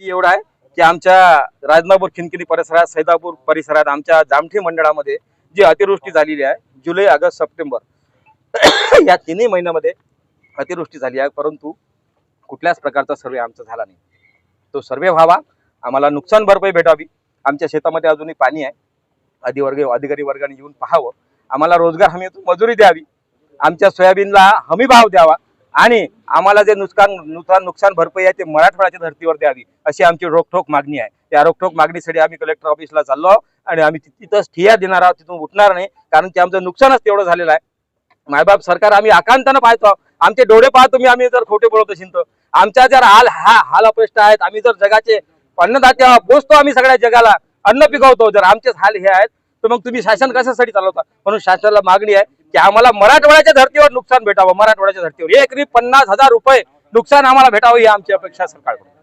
ती एवढं आहे की आमच्या राजनापूर खिनकिनी परिसरात सैदापूर परिसरात आमच्या जामठी मंडळामध्ये जी अतिवृष्टी झालेली आहे जुलै ऑगस्ट सप्टेंबर या तिन्ही महिन्यामध्ये अतिवृष्टी झाली आहे. परंतु कुठल्याच प्रकारचा सर्वे आमचा झाला नाही. तो सर्वे व्हावा आम्हाला नुकसान भरपाई भेटावी आमच्या शेतामध्ये अजूनही पाणी आहे. अधिवर्ग अधिकारी वर्गाने येऊन पाहावं. आम्हाला रोजगार हमी मजुरी द्यावी. आमच्या सोयाबीनला हमी भाव द्यावा. आणि आम्हाला जे नुकसान नुकसान नुकसान भरपाई आहे ते मराठवाड्याच्या धर्तीवर द्यावी अशी आमची रोखठोक मागणी आहे. त्या रोखठोक मागणीसाठी आम्ही कलेक्टर ऑफिसला चाललो आहोत आणि आम्ही तिथंच ठिया देणार आहोत तिथून उठणार नाही कारण की आमचं नुकसानच तेवढं झालेलं आहे. मायबाप सरकार आम्ही आकांतानं पाहतो आमचे डोळे पाहतो मी आम्ही जर खोटे बोलत असेल तर. आमच्या जर हाल हा हाल अपेष्ट आहेत आम्ही जर जगाचे अन्नदाते पोचतो आम्ही सगळ्या जगाला अन्न पिकवतो जर आमचेच हाल हे आहेत तर मग तुम्ही शासन कशासाठी चालवता? म्हणून शासनाला मागणी आहे की आम्हाला मराठवाड्याच्या धर्तीवर नुकसान भेटावं मराठवाड्याच्या धर्तीवर. एकरी पन्नास हजार रुपये नुकसान आम्हाला भेटावं ही आमची अपेक्षा सरकारकडून.